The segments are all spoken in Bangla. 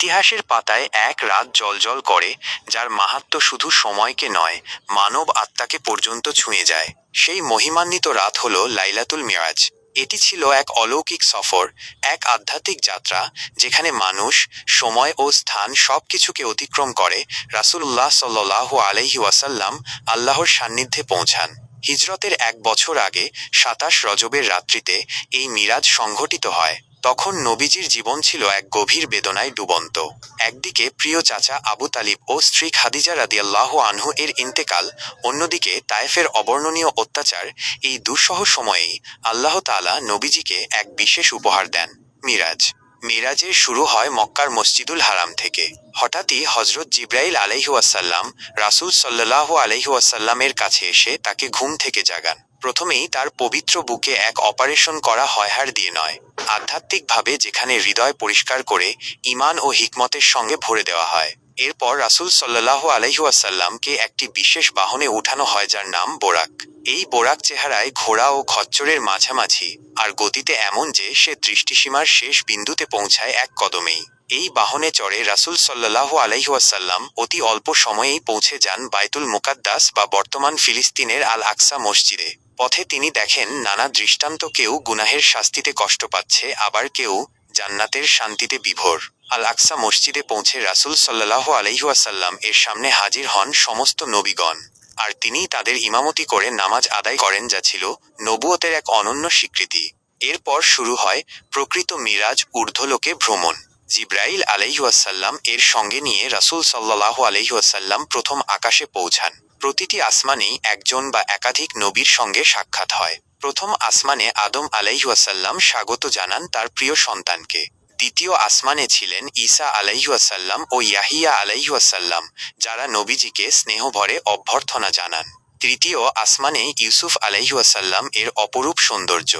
ইতিহাসের পাতায় এক রাত জলজল করে, যার মাহাত্ম্য শুধু সময়কে নয়, মানব আত্মাকে পর্যন্ত ছুঁয়ে যায়। সেই মহিমান্বিত রাত হল লাইলাতুল মিরাজ। এটি ছিল এক অলৌকিক সফর, এক আধ্যাত্মিক যাত্রা, যেখানে মানুষ, সময় ও স্থান সব কিছুকে অতিক্রম করে, রাসূলুল্লাহ সাল্লাহ আলহি ওয়াসাল্লাম আল্লাহর সান্নিধ্যে পৌঁছান। হিজরতের এক বছর আগে, সাতাশ রজবের রাত্রিতে, এই মিরাজ সংঘটিত হয়। তখন নবীজির জীবন ছিল এক গভীর বেদনায় ডুবন্ত। একদিকে প্রিয় চাচা আবু তালিব ও স্ত্রী খাদিজা রাদিয়াল্লাহু আনহু এর ইন্তেকাল, অন্যদিকে তায়েফের অবর্ণনীয় অত্যাচার, এই দুঃসহ সময়েই আল্লাহ তাআলা নবীজিকে এক বিশেষ উপহার দেন, মিরাজ। মিরাজের শুরু হয় মক্কার মসজিদুল হারাম থেকে। হঠাৎই হজরত জিব্রাইল আলাইহুয়াসাল্লাম রাসূল সাল্লাহু আলাইহুয়াসাল্লামের কাছে এসে তাকে ঘুম থেকে জাগান। প্রথমেই তার পবিত্র বুকে এক অপারেশন করা হয় হার দিয়ে নয়। আধ্যাত্মিকভাবে যেখানে হৃদয় পরিষ্কার করে ইমান ও হিকমতের সঙ্গে ভরে দেওয়া হয়। এরপর রাসূল সাল্লাহ আলাইহুয়াসাল্লামকে একটি বিশেষ বাহনে উঠানো হয় যার নাম বোরাক। এই বোরাক চেহারায় ঘোড়া ও খচ্চরের মাঝামাঝি, আর গতিতে এমন যে সে দৃষ্টিসীমার শেষ বিন্দুতে পৌঁছায় এক কদমেই। এই বাহনে চড়ে রাসূল সাল্লাহ আলাইহুয়াসাল্লাম অতি অল্প সময়েই পৌঁছে যান বাইতুল মুকাদ্দাস বা বর্তমান ফিলিস্তিনের আল আকসা মসজিদে। পথে তিনি দেখেন নানা দৃষ্টান্ত কেউ গুনাহের শাস্তিতে কষ্ট পাচ্ছে, আবার কেউ জান্নাতের শান্তিতে বিভোর। আল আকসা মসজিদে পৌঁছে রাসূল সাল্লাহ আলহিউসাল্লাম এর সামনে হাজির হন সমস্ত নবীগণ। আর তিনি তাদের ইমামতি করে নামাজ আদায় করেন যা ছিল নবুয়তের এক অনন্য স্বীকৃতি। এরপর শুরু হয় প্রকৃত মিরাজ ঊর্ধ্বলোকে ভ্রমণ। জিব্রাইল আলাইহুয়াসাল্লাম এর সঙ্গে নিয়ে রাসূল সাল্লাহ আলহিউসাল্লাম প্রথম আকাশে পৌঁছান। প্রতিটি আসমানেই একজন বা একাধিক নবীর সঙ্গে সাক্ষাৎ হয়। প্রথম আসমানে আদম আলাইহুয়াসাল্লাম স্বাগত জানান তার প্রিয় সন্তানকে। দ্বিতীয় আসমানে ছিলেন ঈসা আলাইহুয়াসাল্লাম ও ইয়াহিয়া আলাইহুয়াসাল্লাম যারা নবীজিকে স্নেহভরে অভ্যর্থনা জানান। তৃতীয় আসমানে ইউসুফ আলাইহুয়াসাল্লাম এর অপরূপ সৌন্দর্য।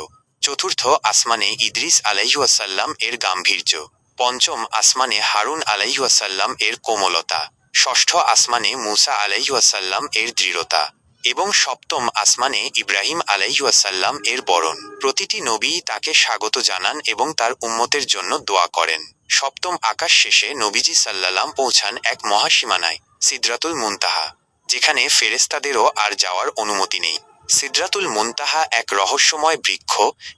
চতুর্থ আসমানে ইদ্রিস আলাইহুয়াসাল্লাম এর গাম্ভীর্য। পঞ্চম আসমানে হারুন আলাইহুয়াসাল্লাম এর কোমলতা। ষষ্ঠ আসমানে মুসা আলাইহুয়াসাল্লাম এর দৃঢ়তা। এবং সপ্তম আসমানে ইব্রাহিম আলাইসাল্লাম এর বরণ। প্রতিটি নবী তাকে স্বাগত জানান এবং তার উম্মতের জন্য দোয়া করেন। সপ্তম আকাশ শেষে নবীজি সাল্লাম পৌঁছান এক মহাসীমানায়, সিদ্রাতুল মুনতাহা, যেখানে ফেরেস্তাদেরও আর যাওয়ার অনুমতি নেই। সিদ্রাতুল মুনতাহা এক রহস্যময় বৃক্ষ,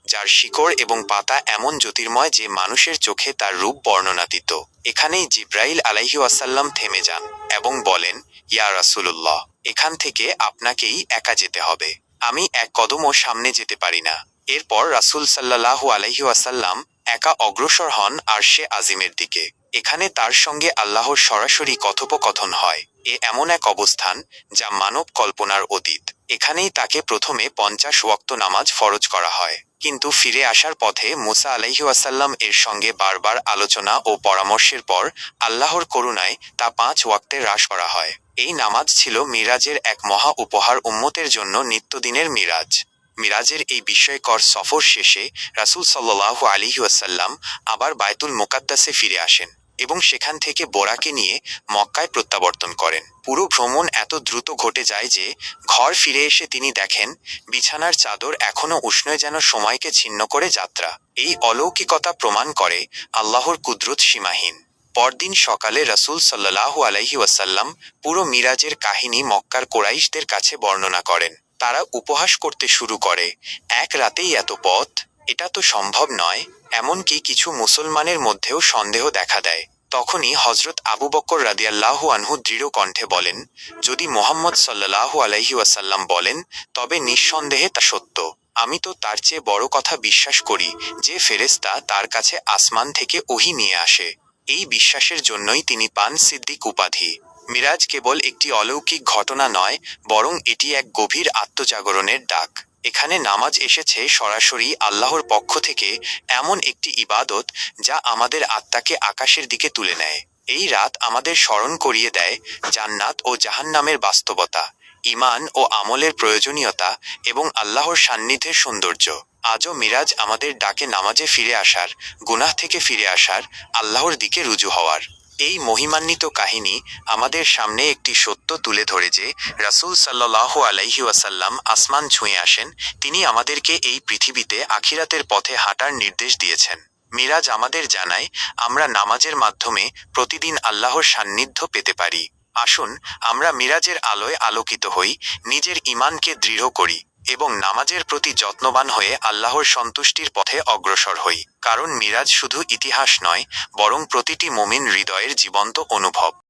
যার শিকড় এবং পাতা এমন জ্যোতির্ময় যে মানুষের চোখে তার রূপ বর্ণনাতীত। এখানেই জিব্রাইল আলাইহুয়াসাল্লাম থেমে যান এবং বলেন, ইয়া রাসুলুল্লাহ, এখান থেকে আপনাকেই একা যেতে হবে। আমি এক কদমও সামনে যেতে পারি না। এরপর রাসূল সাল্লাহু আলাইহুয়াসাল্লাম একা অগ্রসর হন আর সে আজিমের দিকে। এখানে তার সঙ্গে আল্লাহর সরাসরি কথোপকথন হয়। এ এমন এক অবস্থান যা মানব কল্পনার অতীত। এখানেই তাকে প্রথমে পঞ্চাশ ওয়াক্ত নামাজ ফরজ করা হয়। কিন্তু ফিরে আসার পথে মুসা আলাইহুয়াসাল্লাম এর সঙ্গে বারবার আলোচনা ও পরামর্শের পর আল্লাহর করুণায় তা পাঁচ ওয়াক্তে হ্রাস করা হয়। এই নামাজ ছিল মিরাজের এক মহা উপহার উম্মতের জন্য নিত্যদিনের মিরাজ। মিরাজের এই বিস্ময়কর সফর শেষে রাসূল সাল্লাহু আলিহাসাল্লাম আবার বায়তুল মোকাদ্দাসে ফিরে আসেন। এবং সেখান থেকে বোরাকে নিয়ে মক্কায় প্রত্যাবর্তন করেন। পুরো ভ্রমণ এত দ্রুত ঘটে যায় যে, ঘর ফিরে এসে তিনি দেখেন, বিছানার চাদর এখনও উষ্ণয় যেন সময়কে ছিন্ন করে যাত্রা। এই অলৌকিকতা প্রমাণ করে আল্লাহর কুদরত সীমাহীন। পরদিন সকালে রাসূল সাল্লাহু আলাইহি ওয়াসাল্লাম পুরো মিরাজের কাহিনী মক্কার কোরাইশদের কাছে বর্ণনা করেন। তারা উপহাস করতে শুরু করে, এক রাতেই এত পথ? এটা তো সম্ভব নয়। এমনকি কিছু মুসলমানের মধ্যেও সন্দেহ দেখা দেয়। তখনই হজরত আবু বক্কর রাদিয়াল্লাহু আনহু দৃঢ় কণ্ঠে বলেন, যদি মোহাম্মদ সাল্লাহু আলাইহি ওয়াসাল্লাম বলেন, তবে নিঃসন্দেহে তা সত্য। আমি তো তার চেয়ে বড় কথা বিশ্বাস করি, যে ফেরেস্তা তার কাছে আসমান থেকে ওহি নিয়ে আসে। এই বিশ্বাসের জন্যই তিনি পান সিদ্দিক উপাধি। মিরাজ কেবল একটি অলৌকিক ঘটনা নয়, বরং এটি এক গভীর আত্মজাগরণের ডাক। এখানে নামাজ এসেছে সরাসরি আল্লাহর পক্ষ থেকে এমন একটি ইবাদত যা আমাদের আত্মাকে আকাশের দিকে তুলে নেয়। এই রাত আমাদের স্মরণ করিয়ে দেয় জান্নাত ও জাহান্নামের বাস্তবতা ইমান ও আমলের প্রয়োজনীয়তা এবং আল্লাহর সান্নিধ্যের সৌন্দর্য। আজও মিরাজ আমাদের ডাকে নামাজে ফিরে আসার, গুনাহ থেকে ফিরে আসার, আল্লাহর দিকে রুজু হওয়ার। এই মহিমান্বিত কাহিনী আমাদের সামনে একটি সত্য তুলে ধরে যে রাসূল সাল্লাহ আলাইহি ওয়াসাল্লাম আসমান ছুঁয়ে আসেন, তিনি আমাদেরকে এই পৃথিবীতে আখিরাতের পথে হাঁটার নির্দেশ দিয়েছেন। মিরাজ আমাদের জানায়, আমরা নামাজের মাধ্যমে প্রতিদিন আল্লাহর সান্নিধ্য পেতে পারি। আসুন, আমরা মিরাজের আলোয় আলোকিত হই, নিজের ইমানকে দৃঢ় করি। এবং নামাজের প্রতি যত্নবান হয়ে আল্লাহর সন্তুষ্টির পথে অগ্রসর হই, কারণ মিরাজ শুধু ইতিহাস নয়, বরং প্রতিটি মোমিন হৃদয়ের জীবন্ত অনুভব।